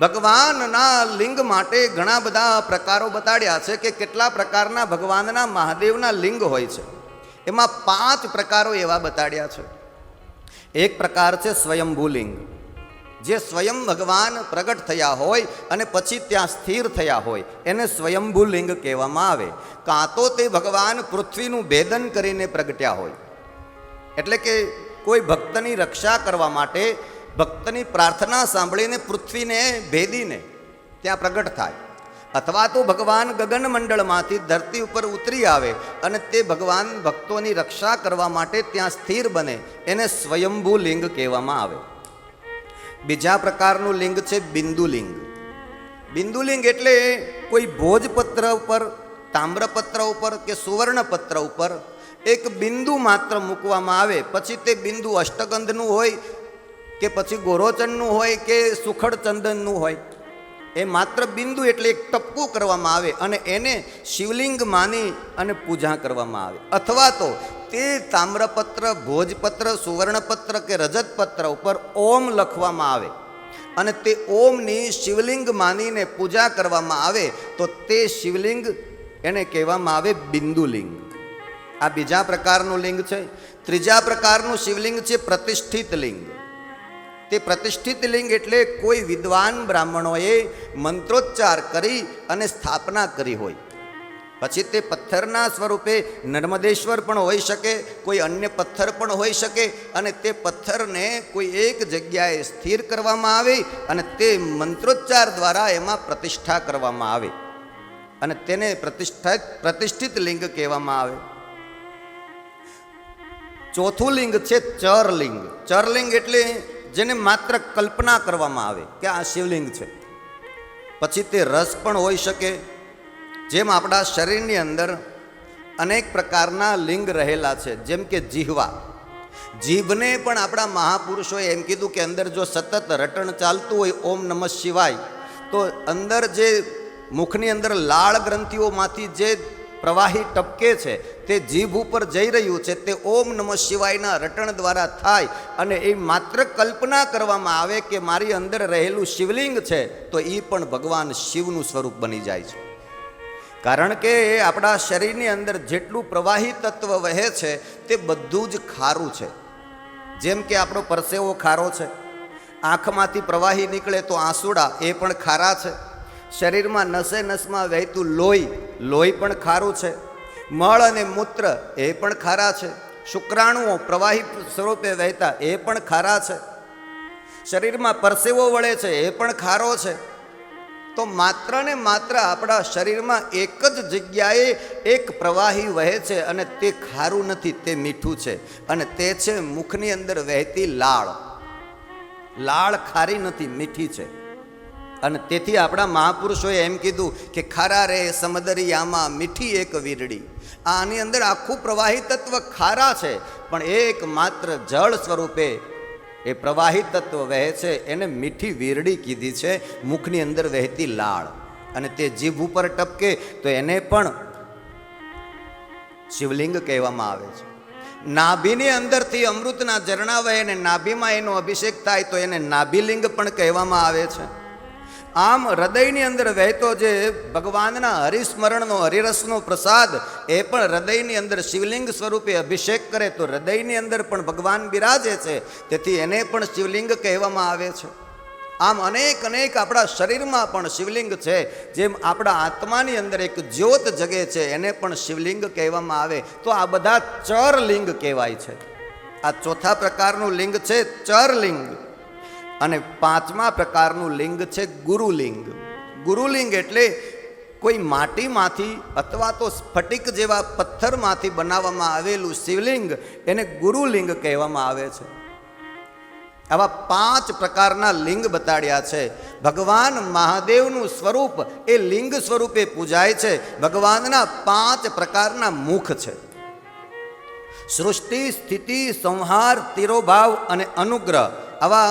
ભગવાનના લિંગ માટે ઘણા બધા પ્રકારો બતાડ્યા છે કે કેટલા પ્રકારના ભગવાનના મહાદેવના લિંગ હોય છે. એમાં પાંચ પ્રકારો એવા બતાડ્યા છે. એક પ્રકાર છે સ્વયંભૂ લિંગ. જે સ્વયં ભગવાન પ્રગટ થયા હોય અને પછી ત્યાં સ્થિર થયા હોય, એને સ્વયંભૂ લિંગ કહેવામાં આવે. કાં તો તે ભગવાન પૃથ્વીનું ભેદન કરીને પ્રગટ્યા હોય. એટલે કે કોઈ ભક્તની રક્ષા કરવા માટે ભક્તની પ્રાર્થના સાંભળીને પૃથ્વીને ભેદીને ત્યાં પ્રગટ થાય. અથવા તો ભગવાન ગગન મંડળમાંથી ધરતી ઉપર ઉતરી આવે અને તે ભગવાન ભક્તોની રક્ષા કરવા માટે ત્યાં સ્થિર બને, એને સ્વયંભૂ લિંગ કહેવામાં આવે. બીજા પ્રકારનું લિંગ છે બિંદુલિંગ. બિંદુલિંગ એટલે કોઈ ભોજપત્ર ઉપર, તામ્રપત્ર ઉપર કે સુવર્ણપત્ર ઉપર એક બિંદુ માત્ર મૂકવામાં આવે, પછી તે બિંદુ અષ્ટગંધનું હોય કે પછી ગોરોચનનું હોય કે સુખડ ચંદનનું હોય, એ માત્ર બિંદુ એટલે એક ટપકું કરવામાં આવે અને એને શિવલિંગ માની અને પૂજા કરવામાં આવે. અથવા તો તે તામ્રપત્ર, ભોજપત્ર, સુવર્ણપત્ર કે રજતપત્ર ઉપર ઓમ લખવામાં આવે અને તે ઓમની શિવલિંગ માનીને પૂજા કરવામાં આવે, તો તે શિવલિંગ એને કહેવામાં આવે બિંદુલિંગ. આ બીજા પ્રકારનું લિંગ છે. ત્રીજા પ્રકારનું શિવલિંગ છે પ્રતિષ્ઠિત લિંગ. તે પ્રતિષ્ઠિત લિંગ એટલે કોઈ વિદ્વાન બ્રાહ્મણોએ મંત્રોચ્ચાર કરી અને સ્થાપના કરી હોય. પછી તે પથ્થરના સ્વરૂપે નર્મદેશ્વર પણ હોઈ શકે, કોઈ અન્ય પથ્થર પણ હોઈ શકે અને તે પથ્થરને કોઈ એક જગ્યાએ સ્થિર કરવામાં આવે અને તે મંત્રોચ્ચાર દ્વારા એમાં પ્રતિષ્ઠા કરવામાં આવે. અને તેને પ્રતિષ્ઠિત પ્રતિષ્ઠિત લિંગ કહેવામાં આવે. ચોથું લિંગ છે ચરલિંગ. ચરલિંગ એટલે જેને માત્ર કલ્પના કરવામાં આવે કે આ શિવલિંગ છે. પછી તે રસ પણ હોઈ શકે, જેમ આપણા શરીરની અંદર અનેક પ્રકારના લિંગ રહેલા છે, જેમ કે જીહવા. જીભને પણ આપણા મહાપુરુષોએ એમ કીધું કે અંદર જો સતત રટણ ચાલતું હોય ઓમ નમઃ શિવાય, તો અંદર જે મુખની અંદર લાળ ગ્રંથિઓમાંથી જે પ્રવાહી ટપકે છે, તે જીભ ઉપર જઈ રહ્યું છે, તે ઓમ નમઃ શિવાયના રટણ દ્વારા થાય અને એ માત્ર કલ્પના કરવામાં આવે કે મારી અંદર રહેલું શિવલિંગ છે, તો એ પણ ભગવાન શિવનું સ્વરૂપ બની જાય છે. કારણ કે એ આપણા શરીરની અંદર જેટલું પ્રવાહી તત્વ વહે છે, તે બધું જ ખારું છે. જેમ કે આપણો પરસેવો ખારો છે. આંખમાંથી પ્રવાહી નીકળે તો આંસુડા એ પણ ખારા છે. શરીરમાં નસે નસમાં વહેતું લોહી લોહી પણ ખારું છે. મળ અને મૂત્ર એ પણ ખારા છે. શુક્રાણુઓ પ્રવાહી સ્વરૂપે વહેતા એ પણ ખારા છે. શરીરમાં પરસેવો વળે છે એ પણ ખારો છે. તો માત્ર ને માત્ર આપણા શરીરમાં એક જ જગ્યાએ એક પ્રવાહી વહે છે અને તે ખારું નથી, તે મીઠું છે. અને તે છે મુખની અંદર વહેતી લાળ. લાળ ખારી નથી, મીઠી છે. અને તેથી આપણા મહાપુરુષોએ એમ કીધું કે ખારા રે સમદરિયામાં મીઠી એક વીરડી. આની અંદર આખું પ્રવાહી તત્વ ખારા છે, પણ એક માત્ર જળ સ્વરૂપે એ પ્રવાહી તત્વ વહે છે. એને મીઠી વીરડી કીધી છે, મુખની અંદર વહેતી લાળ. અને તે જીભ ઉપર ટપકે તો એને પણ શિવલિંગ કહેવામાં આવે છે. નાભીની અંદરથી અમૃતના ઝરણા વહે અને નાભીમાં એનો અભિષેક થાય તો એને નાભિલિંગ પણ કહેવામાં આવે છે. આમ હૃદયની અંદર વહેતો જે ભગવાનના હરિસ્મરણનો, હરિરસનો પ્રસાદ, એ પણ હૃદયની અંદર શિવલિંગ સ્વરૂપે અભિષેક કરે તો હૃદયની અંદર પણ ભગવાન બિરાજે છે. તેથી એને પણ શિવલિંગ કહેવામાં આવે છે. આમ અનેક અનેક આપણા શરીરમાં પણ શિવલિંગ છે. જેમ આપણા આત્માની અંદર એક જ્યોત જગે છે, એને પણ શિવલિંગ કહેવામાં આવે. તો આ બધા ચરલિંગ કહેવાય છે. આ ચોથા પ્રકારનું લિંગ છે ચરલિંગ. અને પાંચમા પ્રકારનું લિંગ છે ગુરુલિંગ. ગુરુલિંગ એટલે કોઈ માટીમાંથી અથવા તો સ્ફટિક જેવા પથ્થરમાંથી બનાવવામાં આવેલું શિવલિંગ એને ગુરુલિંગ કહેવામાં આવે છે. આવા પાંચ પ્રકારના લિંગ બતાડ્યા છે. ભગવાન મહાદેવનું સ્વરૂપ એ લિંગ સ્વરૂપે પૂજાય છે. ભગવાનના પાંચ પ્રકારના મુખ છે. સૃષ્ટિ, સ્થિતિ, સંહાર, તિરોભાવ અને અનુગ્રહ. આવા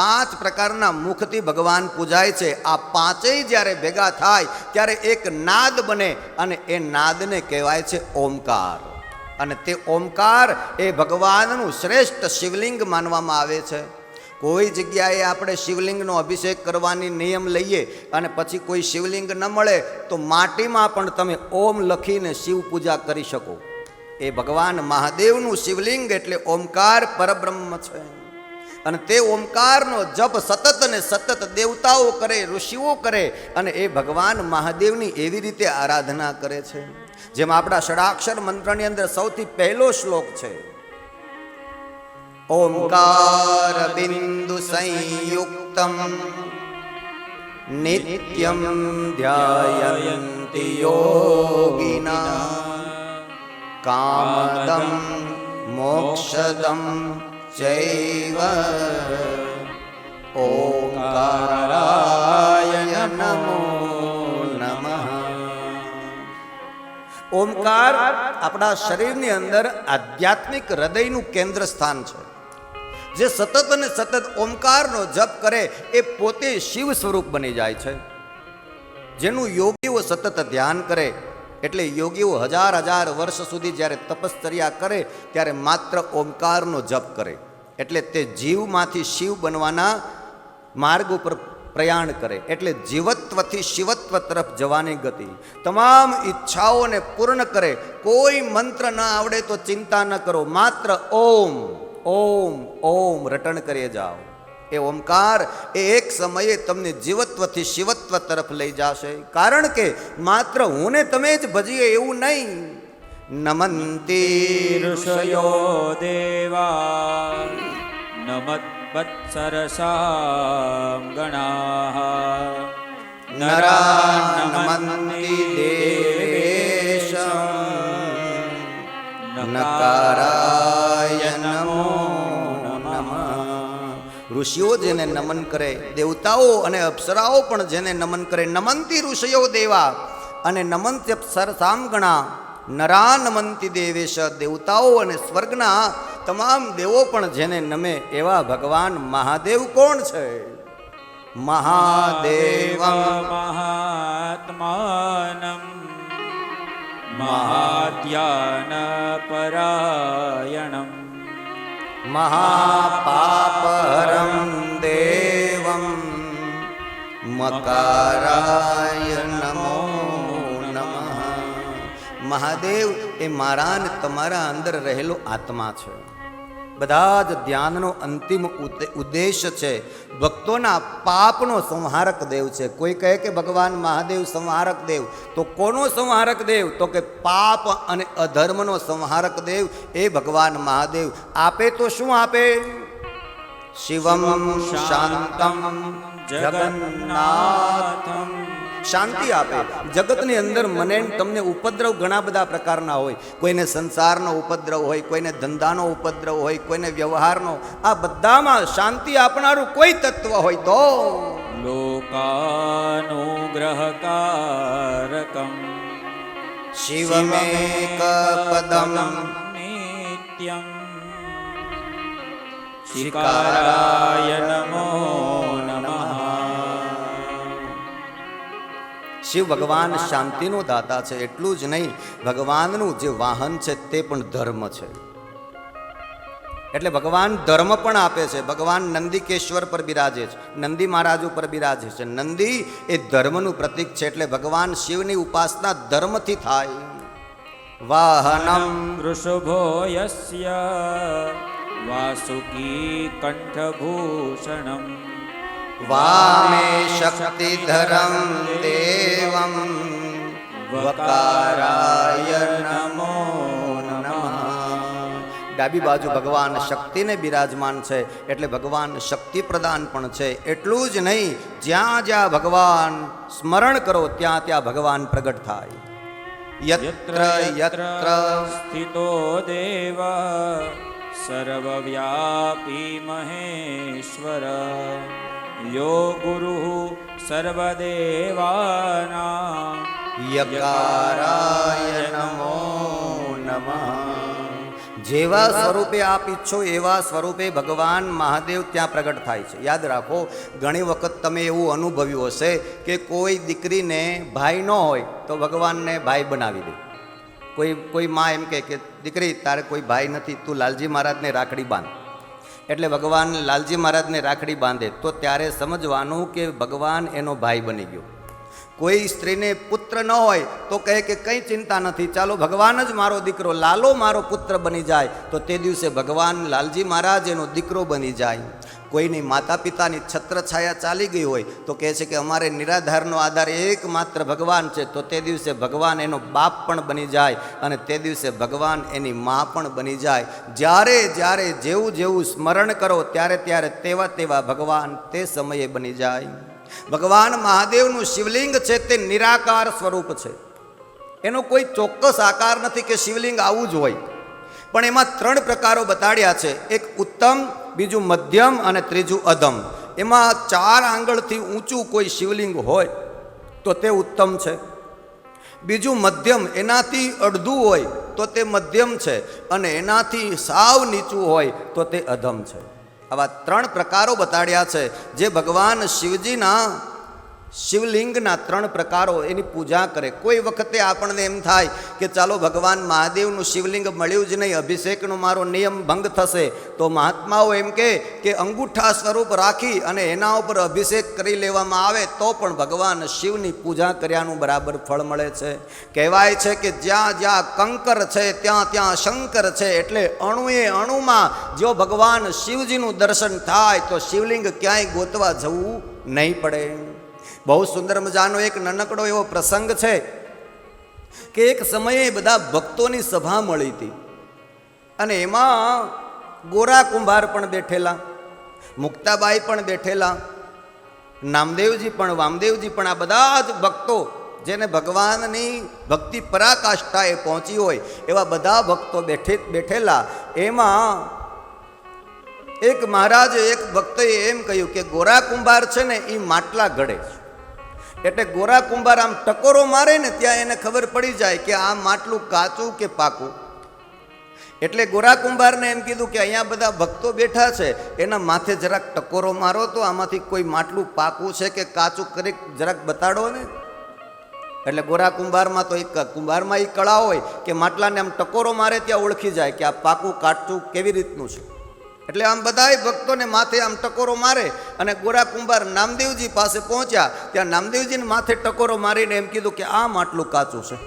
પાંચ પ્રકારના મુખથી ભગવાન પૂજાય છે. આ પાંચેય જ્યારે ભેગા થાય, ત્યારે એક નાદ બને અને એ નાદને કહેવાય છે ઓમકાર. અને તે ઓમકાર એ ભગવાનનું શ્રેષ્ઠ શિવલિંગ માનવામાં આવે છે. કોઈ જગ્યાએ આપણે શિવલિંગનો અભિષેક કરવાની નિયમ લઈએ અને પછી કોઈ શિવલિંગ ન મળે, તો માટીમાં પણ તમે ઓમ લખીને શિવ પૂજા કરી શકો. એ ભગવાન મહાદેવનું શિવલિંગ એટલે ઓમકાર પરબ્રહ્મ છે. અને તે ઓમકારનો જપ સતત અને સતત દેવતાઓ કરે, ઋષિઓ કરે અને એ ભગવાન મહાદેવની એવી રીતે આરાધના કરે છે. જેમ આપણા ષડાક્ષર મંત્રની અંદર સૌથી પહેલો શ્લોક છે. ઓમકાર બિંદુ સંયુક્તમ નિત્યમ ધ્યાયંતિ યોગિના કામદમ મોક્ષદમ ચૈવ ઓમકારાય નમો નમઃ ઓમકાર આપણા શરીરની અંદર આધ્યાત્મિક હૃદયનું કેન્દ્ર સ્થાન છે જે સતત અને સતત ઓમકારનો જપ કરે એ પોતે શિવ સ્વરૂપ બની જાય છે। જેનું યોગીઓ સતત ધ્યાન કરે, એટલે યોગીઓ હજાર હજાર વર્ષ સુધી જ્યારે તપશ્ચર્યા કરે, ત્યારે માત્ર ઓમકારનો જપ કરે। એટલે તે જીવમાંથી શિવ બનવાના માર્ગ ઉપર પ્રયાણ કરે. એટલે જીવત્વથી શિવત્વ તરફ જવાની ગતિ. તમામ ઈચ્છાઓને પૂર્ણ કરે. કોઈ મંત્ર ન આવડે તો ચિંતા ન કરો. માત્ર ઓમ ઓમ ઓમ રટણ કરીએ જાઓ. એ ઓમકાર એ એક સમયે તમને જીવત્વથી શિવત્વ તરફ લઈ જશે. કારણ કે માત્ર હું ને તમે જ ભજીએ એવું નહીં. નમંતી ઋષયો દેવા. देवा नमद्वत्सरसां गणाः નરા નમંતી દેવેશમ નકારાય નમો નમઃ ઋષિઓ જેને નમન કરે દેવતાઓ અને અપ્સરાઓ પણ જેને નમન કરે નમંતી ઋષિઓ દેવા અને નમંત્ય સરસામગણા નરા નમંતી દેવેશ દેવતાઓ અને સ્વર્ગના તમામ દેવો પણ જેને નમે એવા ભગવાન મહાદેવ કોણ છે? મહાદેવ મહાત્માનમ. મહાત્યાન પરાયણમ મહાપાપહરમ દેવમ. મકારાય નમો નમઃ. મહાદેવ એ મારા ને તમારા અંદર રહેલો આત્મા છે. બધા જ ધ્યાનનો અંતિમ ઉદ્દે- ઉદ્દેશ છે. ભક્તોના પાપનો સંહારક દેવ છે. કોઈ કહે કે ભગવાન મહાદેવ સંહારક દેવ, તો કોનો સંહારક દેવ? તો કે પાપ અને અધર્મનો સંહારક દેવ એ ભગવાન મહાદેવ. આપે તો શું આપે? શિવમ શાંતમ જગન્નાથમ. શાંતિ આપે. જગતની અંદર મને તમને ઉપદ્રવ ઘણા બધા પ્રકારના હોય. કોઈને સંસારનો ઉપદ્રવ હોય કોઈને ધંધાનો ઉપદ્રવ હોય કોઈને વ્યવહારનો. આ બધામાં શાંતિ આપનારું કોઈ તત્વ હોય તો? લોકાનુગ્રહકારકમ. શિવમેક પદમ નિત્યમ શિકારાય નમો શિવ ભગવાન શાંતિનો દાતા છે, એટલું જ નહીં, ભગવાનનું જે વાહન છે તે પણ ધર્મ છે. એટલે ભગવાન ધર્મ પણ આપે છે, ભગવાન નંદીકેશ્વર પર બિરાજે છે, નંદી મહારાજ ઉપર બિરાજે છે. નંદી એ ધર્મનું પ્રતીક છે, એટલે ભગવાન શિવની ઉપાસના ધર્મથી થાય. વાહનમ. વૃષભો વાસુકી કંઠભૂષણમ. વામે શક્તિધરમ દેવમ વકારાય નમો નમઃ ડાબી બાજુ ભગવાન શક્તિને બિરાજમાન છે એટલે ભગવાન શક્તિ પ્રદાન પણ છે એટલું જ નહીં જ્યાં જ્યાં ભગવાન સ્મરણ કરો ત્યાં ત્યાં ભગવાન પ્રગટ થાય યત્ર યત્ર स्थितो देव सर्वव्यापी महेश्वर યો ગુરુ સર્વદેવાના યકારાય નમો નમઃ જેવા સ્વરૂપે આપ ઈચ્છો એવા સ્વરૂપે ભગવાન મહાદેવ ત્યાં પ્રગટ થાય છે યાદ રાખો ઘણી વખત તમે એવું અનુભવ્યું હશે કે કોઈ દીકરીને ભાઈ ન હોય તો ભગવાનને ભાઈ બનાવી દે। કોઈ કોઈ માં એમ કે, દીકરી, તારે કોઈ ભાઈ નથી, તું લાલજી મહારાજને રાખડી બાંધ. એટલે ભગવાન લાલજી મહારાજને રાખડી બાંધે, તો ત્યારે સમજવાનું કે ભગવાન એનો ભાઈ બની ગયો. કોઈ સ્ત્રીને પુત્ર ન હોય, તો કહે કે કંઈ ચિંતા નથી, ચાલો ભગવાન જ મારો દીકરો, લાલો મારો પુત્ર બની જાય, તો તે દિવસે ભગવાન લાલજી મહારાજ એનો દીકરો બની જાય. કોઈની માતા પિતાની છત્રછાયા ચાલી ગઈ હોય તો કહે છે કે અમારે નિરાધારનો આધાર એકમાત્ર ભગવાન છે, તો તે દિવસે ભગવાન એનો બાપ પણ બની જાય અને તે દિવસે ભગવાન એની મા પણ બની જાય. જ્યારે જ્યારે જેવું જેવું સ્મરણ કરો, ત્યારે ત્યારે તેવા તેવા ભગવાન તે સમયે બની જાય. ભગવાન મહાદેવનું શિવલિંગ છે તે નિરાકાર સ્વરૂપ છે. એનો કોઈ ચોક્કસ આકાર નથી કે શિવલિંગ આવું જ હોય. પણ એમાં ત્રણ પ્રકારો બતાડ્યા છે. એક ઉત્તમ બીજું મધ્યમ અને ત્રીજું અધમ. એમાં ચાર આંગળથી ઊંચું કોઈ શિવલિંગ હોય તો તે ઉત્તમ છે. બીજું મધ્યમ, એનાથી અડધું હોય તો તે મધ્યમ છે અને એનાથી સાવ નીચું હોય તો તે અધમ છે. આવા ત્રણ પ્રકારો બતાડ્યા છે જે ભગવાન શિવજીના શિવલિંગના ત્રણ પ્રકારો એની પૂજા કરે. કોઈ વખતે આપણને એમ થાય કે ચાલો ભગવાન મહાદેવનું શિવલિંગ મળ્યું જ નહીં, અભિષેકનો મારો નિયમ ભંગ થશે, તો મહાત્માઓ એમ કહે કે અંગૂઠા સ્વરૂપ રાખી અને એના ઉપર અભિષેક કરી લેવામાં આવે, તો પણ ભગવાન શિવની પૂજા કર્યાનું બરાબર ફળ મળે છે. કહેવાય છે કે જ્યાં જ્યાં કંકર છે, ત્યાં ત્યાં શંકર છે, એટલે અણુએ અણુમાં જો ભગવાન શિવજીનું દર્શન થાય, તો શિવલિંગ ક્યાંય ગોતવા જવું નહીં પડે. બહુ સુંદર મજાનો એક નાનકડો એવો પ્રસંગ છે કે એક સમયે બધા ભક્તોની સભા મળી હતી. અને એમાં ગોરા કુંભાર પણ બેઠેલા, મુક્તાબાઈ પણ બેઠેલા, નામદેવજી પણ, વામદેવજી પણ આ બધા જ ભક્તો જેને ભગવાનની ભક્તિ પરાકાષ્ઠાએ પહોંચી હોય એવા બધા ભક્તો બેઠે બેઠેલા. એમાં એક મહારાજે એક ભક્તએ એમ કહ્યું કે ગોરા કુંભાર છે ને એ માટલા ઘડે. છે એટલે ગોરા કુંભાર આમ ટકોરો મારે ને ત્યાં એને ખબર પડી જાય કે આ માટલું કાચું કે પાકું. એટલે ગોરા કુંભારને એમ કીધું કે અહીંયા બધા ભક્તો બેઠા છે, એના માથે જરાક ટકોરો મારો તો આમાંથી કોઈ માટલું પાકું છે કે કાચું કરી જરાક બતાડો ને. એટલે ગોરા કુંભારમાં તો એક, કુંભારમાં એ કળા હોય કે માટલાને આમ ટકોરો મારે ત્યાં ઓળખી જાય કે આ પાકું કાચું કેવી રીતનું છે. એટલે આમ બધાય ભક્તોને માથે આમ ટકોરો મારે અને ગોરા કુંભાર નામદેવજી પાસે પહોંચ્યા, ત્યાં નામદેવજીને માથે ટકોરો મારીને એમ કીધું કે આ માટલું કાચું છે.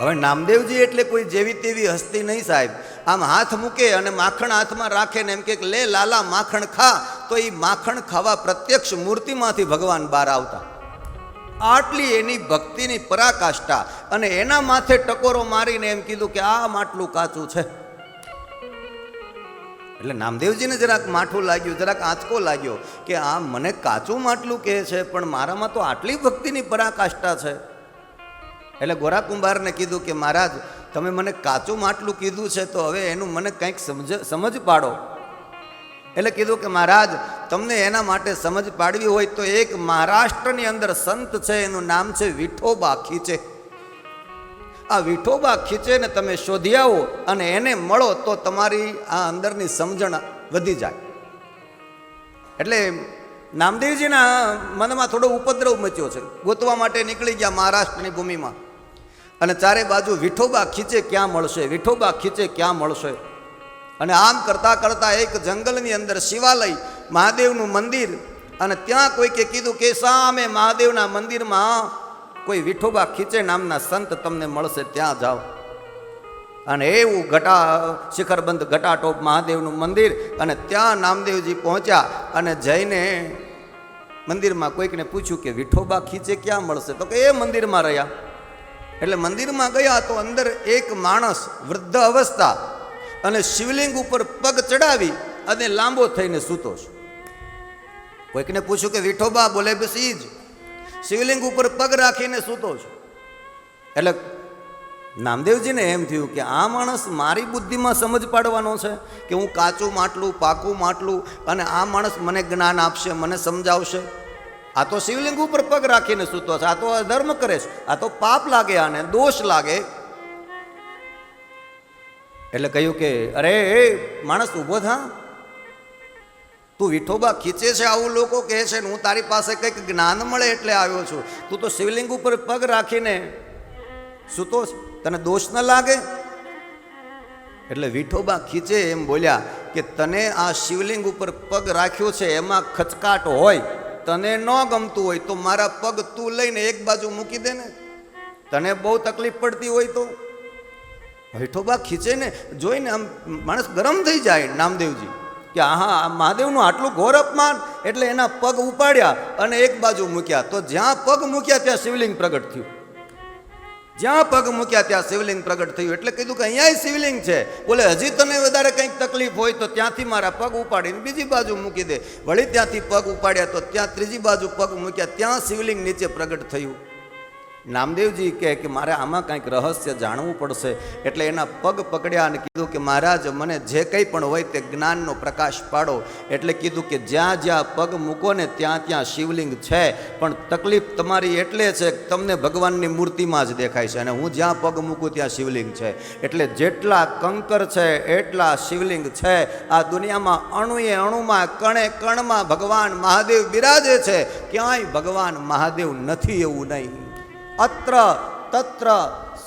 હવે નામદેવજી એટલે કોઈ જેવી તેવી હસ્તી નહીં સાહેબ. આમ હાથ મૂકે અને માખણ હાથમાં રાખે ને એમ કે લે લાલા માખણ ખા, તો એ માખણ ખાવા પ્રત્યક્ષ મૂર્તિમાંથી ભગવાન બહાર આવતા. આટલી એની ભક્તિની પરાકાષ્ઠા અને એના માથે ટકોરો મારીને એમ કીધું કે આ માટલું કાચું છે. એટલે નામદેવજીને જરાક માઠું લાગ્યું, જરાક આંચકો લાગ્યો કે આ મને કાચું માટલું કહે છે, પણ મારામાં તો આટલી ભક્તિની પરાકાષ્ઠા છે. એટલે ગોરા કુંભારને કીધું કે મહારાજ, તમે મને કાચું માટલું કીધું છે, તો હવે એનું મને કંઈક સમજ સમજ પાડો. એટલે કીધું કે મહારાજ, તમને એના માટે સમજ પાડવી હોય તો એક મહારાષ્ટ્રની અંદર સંત છે, એનું નામ છે વિઠોબા ખીચે આ વિઠોબા ખીચેને તમે શોધી આવો અને એને મળો તો તમારી આ અંદરની સમજણ વધી જાય. એટલે નામદેવજીના મનમાં થોડો ઉપદ્રવ મચ્યો છે. ગોતવા માટે નીકળી ગયા મહારાષ્ટ્રની ભૂમિમાં. અને ચારે બાજુ વિઠોબા ખીચે ક્યાં મળશે? વિઠોબા ખીચે ક્યાં મળશે? અને આમ કરતાં કરતાં એક જંગલની અંદર શિવાલય, મહાદેવનું મંદિર અને ત્યાં કોઈકે કીધું કે સામે મહાદેવના મંદિરમાં કોઈ વિઠોબા ખીચે નામના સંત તમને મળશે, ત્યાં જાઓ. અને એવું ઘટા, શિખરબંધ ઘટાટોપ મહાદેવનું મંદિર અને ત્યાં નામદેવજી પહોંચ્યા અને જઈને મંદિરમાં કોઈકને પૂછ્યું કે વિઠોબા ખીચે ક્યાં મળશે? તો કે એ મંદિરમાં રહ્યા. એટલે મંદિરમાં ગયા તો અંદર એક માણસ વૃદ્ધ અવસ્થા અને શિવલિંગ ઉપર પગ ચડાવી અને લાંબો થઈને સૂતો છે. કોઈકને પૂછ્યું કે વિઠોબા બોલે, બેસી જ. શિવલિંગ ઉપર પગ રાખીને સૂતો છું. એટલે નામદેવજીને એમ થયું કે આ માણસ મારી બુદ્ધિમાં સમજ પાડવાનો છે કે હું કાચું માટલું, પાકું માટલું અને આ માણસ મને જ્ઞાન આપશે, મને સમજાવશે. આ તો શિવલિંગ ઉપર પગ રાખીને સૂતો છે. આ તો અધર્મ કરે છે. આ તો પાપ લાગે આને દોષ લાગે. એટલે કહ્યું કે અરે એ માણસ ઊભો થા. તું વિઠોબા ખીચે છે, આવું લોકો કહે છે ને હું તારી પાસે કંઈક જ્ઞાન મળે એટલે આવ્યો છું. તું તો શિવલિંગ ઉપર પગ રાખીને સૂતો તને દોષ ન લાગે? એટલે વિઠોબા ખીચે એમ બોલ્યા કે કે તને આ શિવલિંગ ઉપર પગ રાખ્યો છે, એમાં ખચકાટ હોય, તને ન ગમતું હોય તો મારા પગ તું લઈને એક બાજુ મૂકી દે ને. તને બહુ તકલીફ પડતી હોય તો. વિઠોબા ખીચે ને જોઈને આમ માણસ ગરમ થઈ જાય નામદેવજી. કે આહા મહાદેવનું આટલું ઘોર અપમાન, એટલે એના પગ ઉપાડ્યા અને એક બાજુ મૂક્યા. તો જ્યાં પગ મૂક્યા ત્યાં શિવલિંગ પ્રગટ થયું. જ્યાં પગ મૂક્યા ત્યાં શિવલિંગ પ્રગટ થયું. એટલે કીધું કે અહીંયા શિવલિંગ છે. બોલે, હજી તને વધારે કંઈક તકલીફ હોય તો ત્યાંથી મારા પગ ઉપાડીને બીજી બાજુ મૂકી દે. વળી ત્યાંથી પગ ઉપાડ્યા તો ત્યાં ત્રીજી બાજુ પગ મૂક્યા. ત્યાં શિવલિંગ નીચે પ્રગટ થયું. નામદેવજી કહે કે મારે આમાં કંઈક રહસ્ય જાણવું પડશે. એટલે એના પગ પકડ્યા અને કીધું કે મહારાજ, મને જે કંઈ પણ હોય તે જ્ઞાનનો પ્રકાશ પાડો. એટલે કીધું કે જ્યાં જ્યાં પગ મૂકો ને ત્યાં ત્યાં શિવલિંગ છે. પણ તકલીફ તમારી એટલે છે કે તમને ભગવાનની મૂર્તિમાં જ દેખાય છે અને હું જ્યાં પગ મૂકું ત્યાં શિવલિંગ છે. એટલે જેટલા કંકર છે, એટલા શિવલિંગ છે. આ દુનિયામાં અણુએ અણુમાં, કણે કણમાં ભગવાન મહાદેવ બિરાજે છે. ક્યાંય ભગવાન મહાદેવ નથી એવું નહીં. અત્ર તત્ર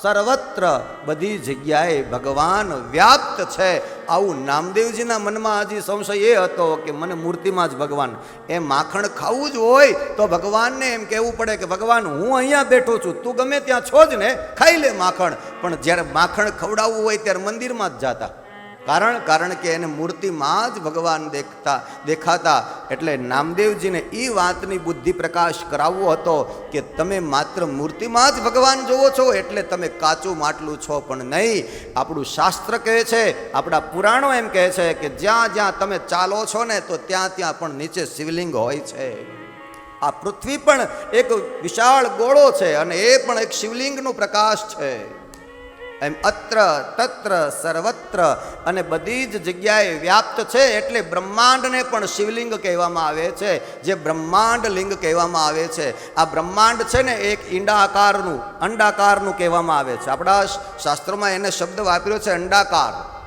સર્વત્ર બધી જગ્યાએ ભગવાન વ્યાપ્ત છે. આવું નામદેવજીના મનમાં હજી સંશય એ હતો કે મને મૂર્તિમાં જ ભગવાન એ માખણ ખાવું જ હોય તો ભગવાનને એમ કહેવું પડે કે ભગવાન હું અહીંયા બેઠો છું, તું ગમે ત્યાં છો જ ને, ખાઈ લે માખણ. પણ જ્યારે માખણ ખવડાવવું હોય ત્યારે મંદિરમાં જ જાતા. કારણ કારણ કે એને મૂર્તિમાં જ ભગવાન દેખતા, દેખાતા. એટલે નામદેવજીને એ વાતની બુદ્ધિ પ્રકાશ કરાવવો હતો કે તમે માત્ર મૂર્તિમાં જ ભગવાન જોવો છો, એટલે તમે કાચું માટલું છો પણ નહીં. આપણું શાસ્ત્ર કહે છે, આપણા પુરાણો એમ કહે છે કે જ્યાં જ્યાં તમે ચાલો છો ને, તો ત્યાં ત્યાં પણ નીચે શિવલિંગ હોય છે. આ પૃથ્વી પણ એક વિશાળ ગોળો છે અને એ પણ એક શિવલિંગનો પ્રકાશ છે. એમ અત્ર તત્ર સર્વત્ર અને બધી જ જગ્યાએ વ્યાપ્ત છે એટલે બ્રહ્માંડને પણ શિવલિંગ કહેવામાં આવે છે. જે બ્રહ્માંડ લિંગ કહેવામાં આવે છે. આ બ્રહ્માંડ છે ને એક ઈંડાકારનું, અંડાકારનું કહેવામાં આવે છે. આપણા શાસ્ત્રોમાં એને શબ્દ વાપર્યો છે અંડાકાર.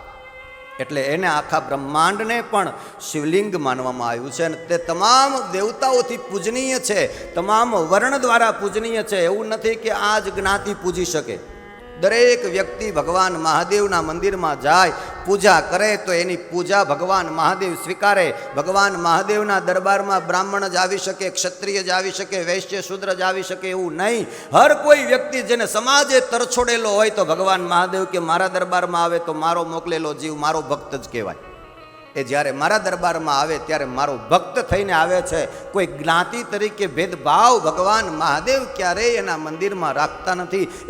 એટલે એને આખા બ્રહ્માંડને પણ શિવલિંગ માનવામાં આવ્યું છે અને તે તમામ દેવતાઓથી પૂજનીય છે. તમામ વર્ણ દ્વારા પૂજનીય છે. એવું નથી કે આ જ જ્ઞાતિ પૂજી શકે. દરેક વ્યક્તિ ભગવાન મહાદેવના મંદિરમાં જાય, પૂજા કરે તો એની પૂજા ભગવાન મહાદેવ સ્વીકારે. ભગવાન મહાદેવના દરબારમાં બ્રાહ્મણ જ આવી શકે, ક્ષત્રિય જ આવી શકે, વૈશ્ય શુદ્ર જ આવી શકે એવું નહીં. હર કોઈ વ્યક્તિ જેને સમાજે તરછોડેલો હોય તો ભગવાન મહાદેવ કે મારા દરબારમાં આવે તો મારો મોકલેલો જીવ, મારો ભક્ત જ કહેવાય. એ જ્યારે મારા દરબારમાં આવે ત્યારે મારો ભક્ત થઈને આવે છે. કોઈ જ્ઞાતિ તરીકે ભેદભાવ ભગવાન મહાદેવ ક્યારેય એના મંદિરમાં રાખતા નથી.